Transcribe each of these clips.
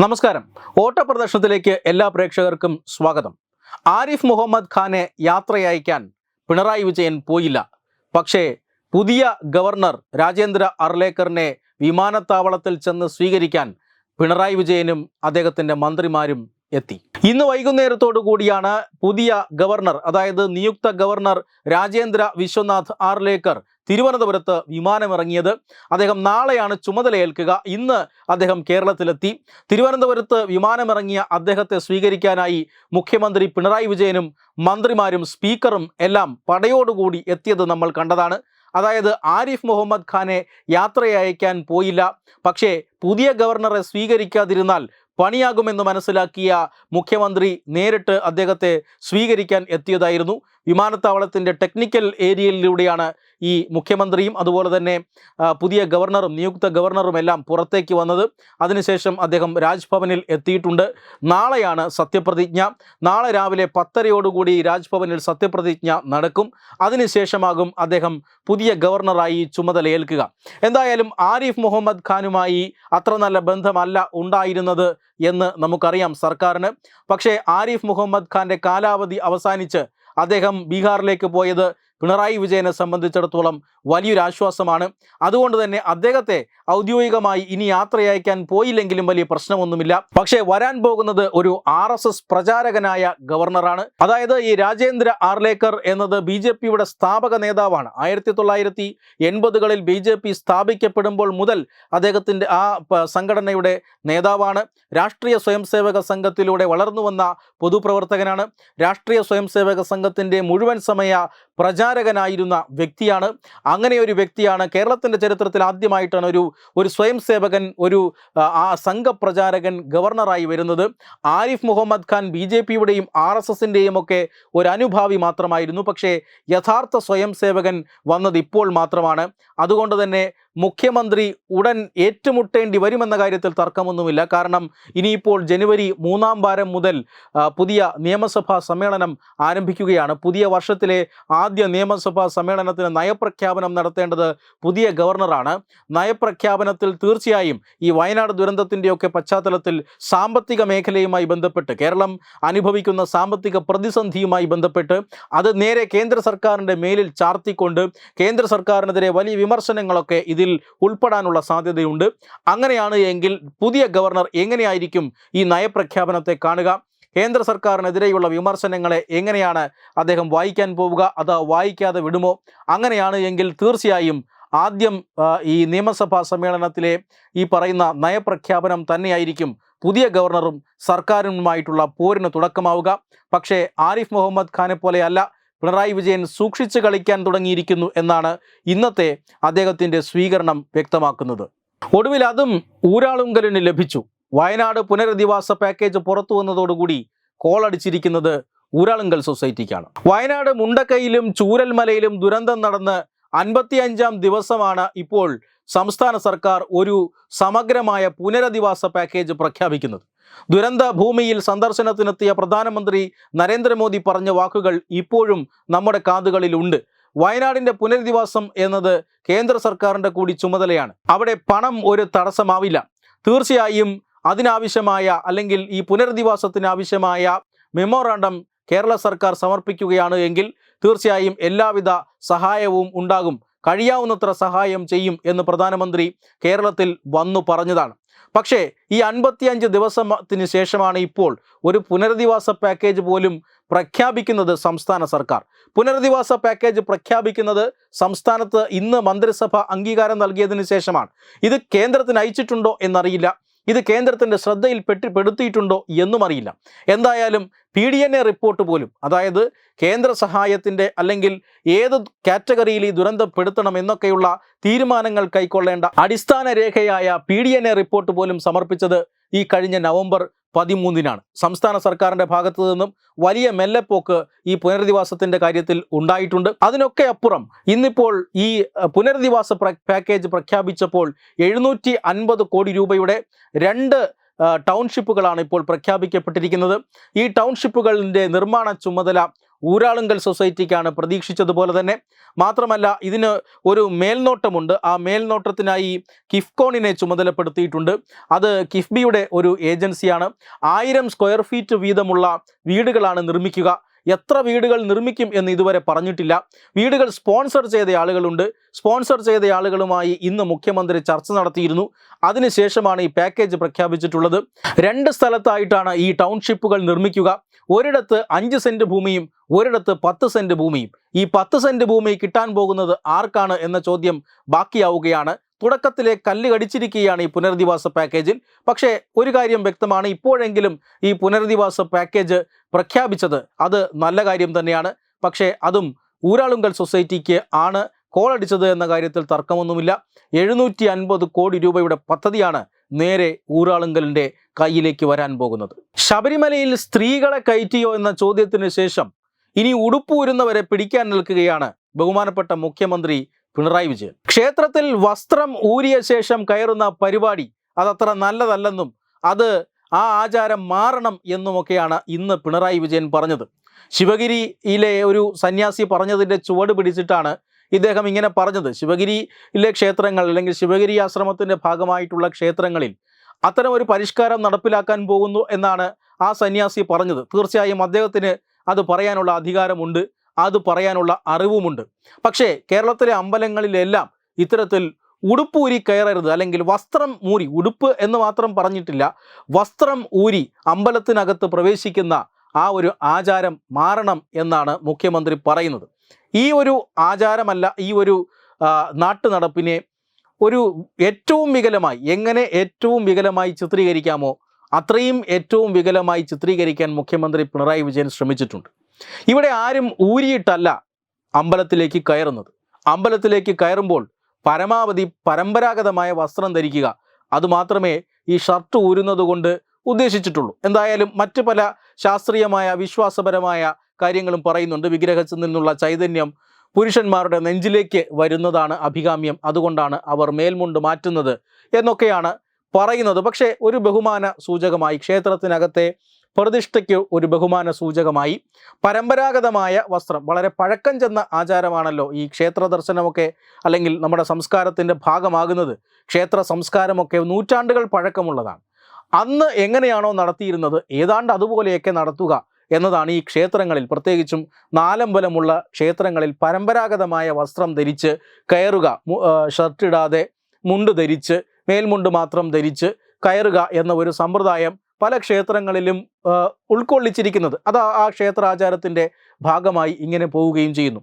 നമസ്കാരം. ഓട്ടപ്രദർശനത്തിലേക്ക് എല്ലാ പ്രേക്ഷകർക്കും സ്വാഗതം. ആരിഫ് മുഹമ്മദ് ഖാനെ യാത്രയയക്കാൻ പിണറായി വിജയൻ പോയില്ല. പക്ഷേ പുതിയ ഗവർണർ രാജേന്ദ്ര അർലേക്കറിനെ വിമാനത്താവളത്തിൽ ചെന്ന് സ്വീകരിക്കാൻ പിണറായി വിജയനും അദ്ദേഹത്തിന്റെ മന്ത്രിമാരും എത്തി. ഇന്ന് വൈകുന്നേരത്തോടു കൂടിയാണ് പുതിയ ഗവർണർ അതായത് നിയുക്ത ഗവർണർ രാജേന്ദ്ര വിശ്വനാഥ് ആർലേക്കർ തിരുവനന്തപുരത്ത് വിമാനമിറങ്ങിയത്. അദ്ദേഹം നാളെയാണ് ചുമതലയേൽക്കുക. ഇന്ന് അദ്ദേഹം കേരളത്തിലെത്തി. തിരുവനന്തപുരത്ത് വിമാനമിറങ്ങിയ അദ്ദേഹത്തെ സ്വീകരിക്കാനായി മുഖ്യമന്ത്രി പിണറായി വിജയനും മന്ത്രിമാരും സ്പീക്കറും എല്ലാം പടയോടുകൂടി എത്തിയത് നമ്മൾ കണ്ടതാണ്. അതായത് ആരിഫ് മുഹമ്മദ് ഖാനെ യാത്രയയക്കാൻ പോയില്ല. പക്ഷേ പുതിയ ഗവർണറെ സ്വീകരിക്കാതിരുന്നാൽ പണിയാകുമെന്ന് മനസ്സിലാക്കിയ മുഖ്യമന്ത്രി നേരിട്ട് അദ്ദേഹത്തെ സ്വീകരിക്കാൻ എത്തിയതായിരുന്നു. വിമാനത്താവളത്തിന്റെ ടെക്നിക്കൽ ഏരിയയിലൂടെയാണ് ഈ മുഖ്യമന്ത്രിയും അതുപോലെ തന്നെ പുതിയ ഗവർണറും നിയുക്ത ഗവർണറും എല്ലാം പുറത്തേക്ക് വന്നത്. അതിനുശേഷം അദ്ദേഹം രാജ്ഭവനിൽ എത്തിയിട്ടുണ്ട്. നാളെയാണ് സത്യപ്രതിജ്ഞ. നാളെ രാവിലെ പത്തരയോടുകൂടി രാജ്ഭവനിൽ സത്യപ്രതിജ്ഞ നടക്കും. അതിനുശേഷമാകും അദ്ദേഹം പുതിയ ഗവർണറായി ചുമതലയേൽക്കുക എന്തായാലും ആരിഫ് മുഹമ്മദ് ഖാനുമായി അത്ര നല്ല ബന്ധമല്ല ഉണ്ടായിരുന്നത് എന്ന് നമുക്കറിയാം സർക്കാരിന്. പക്ഷേ ആരിഫ് മുഹമ്മദ് ഖാന്റെ കാലാവധി അവസാനിച്ച് അദ്ദേഹം ബീഹാറിലേക്ക് പോയത് പിണറായി വിജയനെ സംബന്ധിച്ചിടത്തോളം വലിയൊരു ആശ്വാസമാണ്. അതുകൊണ്ട് തന്നെ അദ്ദേഹത്തെ ഔദ്യോഗികമായി ഇനി യാത്രയയക്കാൻ പോയില്ലെങ്കിലും വലിയ പ്രശ്നമൊന്നുമില്ല. പക്ഷേ വരാൻ പോകുന്നത് ഒരു ആർ എസ് എസ് പ്രചാരകനായ ഗവർണറാണ്. അതായത് ഈ രാജേന്ദ്ര ആർലേക്കർ എന്നത് ബി ജെ പിയുടെ സ്ഥാപക നേതാവാണ്. ആയിരത്തി തൊള്ളായിരത്തി എൺപതുകളിൽ ബി ജെ പി സ്ഥാപിക്കപ്പെടുമ്പോൾ മുതൽ അദ്ദേഹത്തിന്റെ ആ സംഘടനയുടെ നേതാവാണ്. രാഷ്ട്രീയ സ്വയംസേവക സംഘത്തിലൂടെ വളർന്നു വന്ന പൊതുപ്രവർത്തകനാണ്. രാഷ്ട്രീയ സ്വയംസേവക സംഘത്തിന്റെ മുഴുവൻ സമയ പ്രചാരകനായിരുന്ന വ്യക്തിയാണ്. അങ്ങനെ ഒരു വ്യക്തിയാണ് കേരളത്തിന്റെ ചരിത്രത്തിൽ ആദ്യമായിട്ടാണ് ഒരു ഒരു സ്വയം സേവകൻ ഒരു ആ, സംഘപ്രചാരകൻ ഗവർണറായി വരുന്നത്. ആരിഫ് മുഹമ്മദ് ഖാൻ ബി ജെ പിയുടെയും ആർ എസ് എസിന്റെയും ഒക്കെ ഒരു അനുഭാവി മാത്രമായിരുന്നു. പക്ഷേ യഥാർത്ഥ സ്വയം സേവകൻ വന്നത് ഇപ്പോൾ മാത്രമാണ്. അതുകൊണ്ട് തന്നെ മുഖ്യമന്ത്രി ഉടൻ ഏറ്റുമുട്ടേണ്ടി വരുമെന്ന കാര്യത്തിൽ തർക്കമൊന്നുമില്ല. കാരണം ഇനിയിപ്പോൾ ജനുവരി മൂന്നാം വാരം മുതൽ പുതിയ നിയമസഭാ സമ്മേളനം ആരംഭിക്കുകയാണ്. പുതിയ വർഷത്തിലെ ആദ്യ നിയമസഭാ സമ്മേളനത്തിന് നയപ്രഖ്യാപനം നടത്തേണ്ടത് പുതിയ ഗവർണറാണ്. നയപ്രഖ്യാപനത്തിൽ തീർച്ചയായും ഈ വയനാട് ദുരന്തത്തിന്റെയൊക്കെ പശ്ചാത്തലത്തിൽ സാമ്പത്തിക മേഖലയുമായി ബന്ധപ്പെട്ട് കേരളം അനുഭവിക്കുന്ന സാമ്പത്തിക പ്രതിസന്ധിയുമായി ബന്ധപ്പെട്ട് അത് നേരെ കേന്ദ്ര സർക്കാരിന്റെ മേലിൽ ചാർത്തിക്കൊണ്ട് കേന്ദ്ര സർക്കാരിനെതിരെ വലിയ വിമർശനങ്ങളൊക്കെ ഇതിൽ ഉൾപ്പെടാനുള്ള സാധ്യതയുണ്ട്. അങ്ങനെയാണ് എങ്കിൽ പുതിയ ഗവർണർ എങ്ങനെയായിരിക്കും ഈ നയപ്രഖ്യാപനത്തെ കാണുക? കേന്ദ്ര സർക്കാരിനെതിരെയുള്ള വിമർശനങ്ങളെ എങ്ങനെയാണ് അദ്ദേഹം വായിക്കാൻ പോവുക? അത് വായിക്കാതെ വിടുമോ? അങ്ങനെയാണ് എങ്കിൽ തീർച്ചയായും ആദ്യം ഈ നിയമസഭാ സമ്മേളനത്തിലെ ഈ പറയുന്ന നയപ്രഖ്യാപനം തന്നെയായിരിക്കും പുതിയ ഗവർണറും സർക്കാരുമായിട്ടുള്ള പോരിന് തുടക്കമാവുക. പക്ഷേ ആരിഫ് മുഹമ്മദ് ഖാനെ പോലെയല്ല പിണറായി വിജയൻ സൂക്ഷിച്ചു കളിക്കാൻ തുടങ്ങിയിരിക്കുന്നു എന്നാണ് ഇന്നത്തെ അദ്ദേഹത്തിന്റെ സ്വീകരണം വ്യക്തമാക്കുന്നത്. ഒടുവിൽ അതും ഊരാളുങ്കലിന് ലഭിച്ചു. വയനാട് പുനരധിവാസ പാക്കേജ് പുറത്തു വന്നതോടുകൂടി കോളടിച്ചിരിക്കുന്നത് ഊരാളുങ്കൽ സൊസൈറ്റിക്കാണ്. വയനാട് മുണ്ടക്കൈയിലും ചൂരൽമലയിലും ദുരന്തം നടന്ന് അൻപത്തിയഞ്ചാം ദിവസമാണ് ഇപ്പോൾ സംസ്ഥാന സർക്കാർ ഒരു സമഗ്രമായ പുനരധിവാസ പാക്കേജ് പ്രഖ്യാപിക്കുന്നത്. ദുരന്ത ഭൂമിയിൽ സന്ദർശനത്തിനെത്തിയ പ്രധാനമന്ത്രി നരേന്ദ്രമോദി പറഞ്ഞ വാക്കുകൾ ഇപ്പോഴും നമ്മുടെ കാതുകളിലുണ്ട്. വയനാടിന്റെ പുനരധിവാസം എന്നത് കേന്ദ്ര സർക്കാരിന്റെ കൂടി ചുമതലയാണ്. അവിടെ പണം ഒരു തടസ്സമാവില്ല. തീർച്ചയായും അതിനാവശ്യമായ അല്ലെങ്കിൽ ഈ പുനരധിവാസത്തിന് ആവശ്യമായ മെമ്മോറാണ്ടം കേരള സർക്കാർ സമർപ്പിക്കുകയാണ് എങ്കിൽ തീർച്ചയായും എല്ലാവിധ സഹായവും ഉണ്ടാകും. കഴിയാവുന്നത്ര സഹായം ചെയ്യും എന്ന് പ്രധാനമന്ത്രി കേരളത്തിൽ വന്നു പറഞ്ഞതാണ്. പക്ഷേ ഈ അൻപത്തിയഞ്ച് ദിവസത്തിന് ശേഷമാണ് ഇപ്പോൾ ഒരു പുനരധിവാസ പാക്കേജ് പോലും പ്രഖ്യാപിക്കുന്നത് സംസ്ഥാന സർക്കാർ. പുനരധിവാസ പാക്കേജ് പ്രഖ്യാപിക്കുന്നത് സംസ്ഥാനത്ത് ഇന്ന് മന്ത്രിസഭ അംഗീകാരം നൽകിയതിന് ശേഷമാണ്. ഇത് കേന്ദ്രത്തിന് അയച്ചിട്ടുണ്ടോ എന്നറിയില്ല. ഇത് കേന്ദ്രത്തിന്റെ ശ്രദ്ധയിൽ പെട്ടി പെടുത്തിയിട്ടുണ്ടോ എന്നും അറിയില്ല. എന്തായാലും P D N A report പോലും അതായത് കേന്ദ്ര സഹായത്തിന്റെ അല്ലെങ്കിൽ ഏത് കാറ്റഗറിയിൽ ഈ ദുരന്തപ്പെടുത്തണം എന്നൊക്കെയുള്ള തീരുമാനങ്ങൾ കൈക്കൊള്ളേണ്ട അടിസ്ഥാന രേഖയായ P D N A report പോലും സമർപ്പിച്ചത് ഈ കഴിഞ്ഞ നവംബർ പതിമൂന്നിനാണ്. സംസ്ഥാന സർക്കാരിന്റെ ഭാഗത്തു നിന്നും വലിയ മെല്ലെപ്പോക്ക് ഈ പുനരധിവാസത്തിന്റെ കാര്യത്തിൽ ഉണ്ടായിട്ടുണ്ട്. അതിനൊക്കെ അപ്പുറം ഇന്നിപ്പോൾ ഈ പുനരധിവാസ പാക്കേജ് പ്രഖ്യാപിച്ചപ്പോൾ എഴുന്നൂറ്റി അൻപത് കോടി രൂപയുടെ രണ്ട് ടൗൺഷിപ്പുകളാണ് ഇപ്പോൾ പ്രഖ്യാപിക്കപ്പെട്ടിരിക്കുന്നത്. ഈ ടൗൺഷിപ്പുകളിന്റെ നിർമ്മാണ ചുമതല ഊരാളുങ്കൽ സൊസൈറ്റിക്കാണ് പ്രതീക്ഷിച്ചതുപോലെ തന്നെ. മാത്രമല്ല ഇതിന് ഒരു മേൽനോട്ടമുണ്ട്. ആ മേൽനോട്ടത്തിനായി കിഫ്കോണിനെ ചുമതലപ്പെടുത്തിയിട്ടുണ്ട്. അത് കിഫ്ബിയുടെ ഒരു ഏജൻസിയാണ്. ആയിരം സ്ക്വയർ ഫീറ്റ് വീതമുള്ള വീടുകളാണ് നിർമ്മിക്കുക. എത്ര വീടുകൾ നിർമ്മിക്കും എന്ന് ഇതുവരെ പറഞ്ഞിട്ടില്ല. വീടുകൾ സ്പോൺസർ ചെയ്ത ആളുകളുണ്ട്. സ്പോൺസർ ചെയ്ത ആളുകളുമായി ഇന്ന് മുഖ്യമന്ത്രി ചർച്ച നടത്തിയിരുന്നു. അതിനുശേഷമാണ് ഈ പാക്കേജ് പ്രഖ്യാപിച്ചിട്ടുള്ളത്. രണ്ട് സ്ഥലത്തായിട്ടാണ് ഈ ടൗൺഷിപ്പുകൾ നിർമ്മിക്കുക. ഒരിടത്ത് അഞ്ച് സെന്റ് ഭൂമിയും ഒരിടത്ത് പത്ത് സെന്റ് ഭൂമിയും. ഈ പത്ത് സെന്റ് ഭൂമി കിട്ടാൻ പോകുന്നത് ആർക്കാണ് എന്ന ചോദ്യം ബാക്കിയാവുകയാണ്. തുടക്കത്തിലെ കല്ല് കടിച്ചിരിക്കുകയാണ് ഈ പുനരധിവാസ പാക്കേജിൽ. പക്ഷേ ഒരു കാര്യം വ്യക്തമാണ്. ഇപ്പോഴെങ്കിലും ഈ പുനരധിവാസ പാക്കേജ് പ്രഖ്യാപിച്ചത് അത് നല്ല കാര്യം തന്നെയാണ്. പക്ഷേ അതും ഊരാളുങ്കൽ സൊസൈറ്റിക്ക് ആണ് കോളടിച്ചത് എന്ന കാര്യത്തിൽ തർക്കമൊന്നുമില്ല. എഴുന്നൂറ്റി അൻപത് കോടി രൂപയുടെ പദ്ധതിയാണ് നേരെ ഊരാളുങ്കലിന്റെ കയ്യിലേക്ക് വരാൻ പോകുന്നത്. ശബരിമലയിൽ സ്ത്രീകളെ കയറ്റിയോ എന്ന ചോദ്യത്തിന് ശേഷം ഇനി ഉടുപ്പൂരുന്നവരെ പിടിക്കാൻ നിൽക്കുകയാണ് ബഹുമാനപ്പെട്ട മുഖ്യമന്ത്രി പിണറായി വിജയൻ. ക്ഷേത്രത്തിൽ വസ്ത്രം ഊരിയ ശേഷം കയറുന്ന പരിപാടി അതത്ര നല്ലതല്ലെന്നും അത് ആ ആചാരം മാറണം എന്നുമൊക്കെയാണ് ഇന്ന് പിണറായി വിജയൻ പറഞ്ഞത്. ശിവഗിരിയിലെ ഒരു സന്യാസി പറഞ്ഞതിന്റെ ചുവട് പിടിച്ചിട്ടാണ് ഇദ്ദേഹം ഇങ്ങനെ പറഞ്ഞത്. ശിവഗിരിയിലെ ക്ഷേത്രങ്ങൾ അല്ലെങ്കിൽ ശിവഗിരി ആശ്രമത്തിന്റെ ഭാഗമായിട്ടുള്ള ക്ഷേത്രങ്ങളിൽ അത്തരം ഒരു പരിഷ്കാരം നടപ്പിലാക്കാൻ പോകുന്നു എന്നാണ് ആ സന്യാസി പറഞ്ഞത്. തീർച്ചയായും അദ്ദേഹത്തിന് അത് പറയാനുള്ള അധികാരമുണ്ട്. അത് പറയാനുള്ള അറിവുമുണ്ട്. പക്ഷേ കേരളത്തിലെ അമ്പലങ്ങളിലെല്ലാം ഇത്തരത്തിൽ ഉടുപ്പ് ഊരി കയറരുത് അല്ലെങ്കിൽ വസ്ത്രം ഊരി ഉടുപ്പ് എന്ന് മാത്രം പറഞ്ഞിട്ടില്ല വസ്ത്രം ഊരി അമ്പലത്തിനകത്ത് പ്രവേശിക്കുന്ന ആ ഒരു ആചാരം മാറണം എന്നാണ് മുഖ്യമന്ത്രി പറയുന്നത്. ഈ ഒരു ആചാരമല്ല ഈ ഒരു നാട്ടു നാട്ടുനടപ്പിനെ ഒരു ഏറ്റവും വികലമായി എങ്ങനെ ഏറ്റവും വികലമായി ചിത്രീകരിക്കാമോ അത്രയും ഏറ്റവും വികലമായി ചിത്രീകരിക്കാൻ മുഖ്യമന്ത്രി പിണറായി വിജയൻ ശ്രമിച്ചിട്ടുണ്ട്. ഇവിടെ ആരും ഊരിയിട്ടല്ല അമ്പലത്തിലേക്ക് കയറുന്നത്. അമ്പലത്തിലേക്ക് കയറുമ്പോൾ പരമാവധി പരമ്പരാഗതമായ വസ്ത്രം ധരിക്കുക. അതുമാത്രമേ ഈ ഷർട്ട് ഊരുന്നത് കൊണ്ട് ഉദ്ദേശിച്ചിട്ടുള്ളൂ. എന്തായാലും മറ്റ് പല ശാസ്ത്രീയമായ വിശ്വാസപരമായ കാര്യങ്ങളും പറയുന്നുണ്ട്. വിഗ്രഹത്തിൽ നിന്നുള്ള ചൈതന്യം പുരുഷന്മാരുടെ നെഞ്ചിലേക്ക് വരുന്നതാണ് അഭികാമ്യം. അതുകൊണ്ടാണ് അവർ മേൽമുണ്ട് മാറ്റുന്നത് എന്നൊക്കെയാണ് പറയുന്നത്. പക്ഷേ ഒരു ബഹുമാന സൂചകമായി ക്ഷേത്രത്തിനകത്തെ പ്രതിഷ്ഠയ്ക്ക് ഒരു ബഹുമാന സൂചകമായി പരമ്പരാഗതമായ വസ്ത്രം. വളരെ പഴക്കം ചെന്ന ആചാരമാണല്ലോ ഈ ക്ഷേത്ര ദർശനമൊക്കെ അല്ലെങ്കിൽ നമ്മുടെ സംസ്കാരത്തിന്റെ ഭാഗമാകുന്നത്. ക്ഷേത്ര സംസ്കാരമൊക്കെ നൂറ്റാണ്ടുകൾ പഴക്കമുള്ളതാണ്. അന്ന് എങ്ങനെയാണോ നടത്തിയിരുന്നത് ഏതാണ്ട് അതുപോലെയൊക്കെ നടത്തുക എന്നതാണ് ഈ ക്ഷേത്രങ്ങളിൽ പ്രത്യേകിച്ചും നാലമ്പലമുള്ള ക്ഷേത്രങ്ങളിൽ പരമ്പരാഗതമായ വസ്ത്രം ധരിച്ച് കയറുക. ഷർട്ടിടാതെ മുണ്ട് ധരിച്ച് മേൽമുണ്ട് മാത്രം ധരിച്ച് കയറുക എന്ന ഒരു സമ്പ്രദായം പല ക്ഷേത്രങ്ങളിലും ഉൾക്കൊള്ളിച്ചിരിക്കുന്നത്. അത് ആ ക്ഷേത്രാചാരത്തിന്റെ ഭാഗമായി ഇങ്ങനെ പോവുകയും ചെയ്യുന്നു.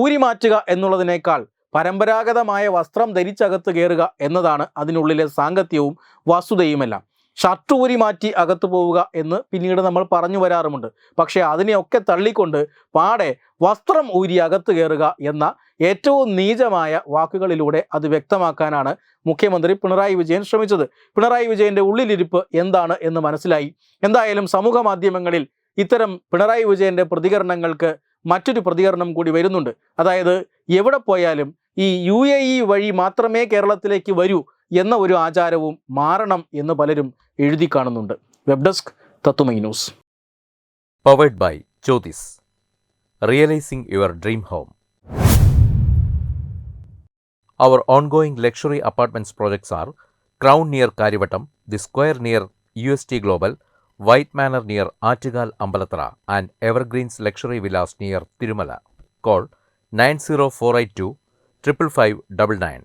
ഊരിമാറ്റുക എന്നുള്ളതിനേക്കാൾ പരമ്പരാഗതമായ വസ്ത്രം ധരിച്ചകത്ത് കയറുക എന്നതാണ് അതിനുള്ളിലെ സാങ്കത്യവും വസ്തുതയുമെല്ലാം. ഷർട്ട് ഊരി മാറ്റി അകത്തു പോവുക എന്ന് പിന്നീട് നമ്മൾ പറഞ്ഞു വരാറുമുണ്ട്. പക്ഷേ അതിനെയൊക്കെ തള്ളിക്കൊണ്ട് പാടെ വസ്ത്രം ഊരി അകത്ത് കയറുക എന്ന ഏറ്റവും നീചമായ വാക്കുകളിലൂടെ അത് വ്യക്തമാക്കാനാണ് മുഖ്യമന്ത്രി പിണറായി വിജയൻ ശ്രമിച്ചത്. പിണറായി വിജയന്റെ ഉള്ളിലിരിപ്പ് എന്താണ് എന്ന് മനസ്സിലായി. എന്തായാലും സമൂഹ മാധ്യമങ്ങളിൽ ഇത്തരം പിണറായി വിജയന്റെ പ്രതികരണങ്ങൾക്ക് മറ്റൊരു പ്രതികരണം കൂടി വരുന്നുണ്ട്. അതായത് എവിടെ പോയാലും ഈ യു വഴി മാത്രമേ കേരളത്തിലേക്ക് വരൂ എന്ന ഒരു ആചാരവും മാറണം എന്ന് പലരും എഴുതി കാണുന്നുണ്ട് വെബ് ഡെസ്ക് തത്തുമൈ news Powered by Jyotis. Realizing your dream home. Our ongoing luxury apartments projects are Crown near Karivattam, The Square near UST Global, White Manor near Attigal Ambalatra, and Evergreens Luxury Villas near Tirumala. Call 90482 55599.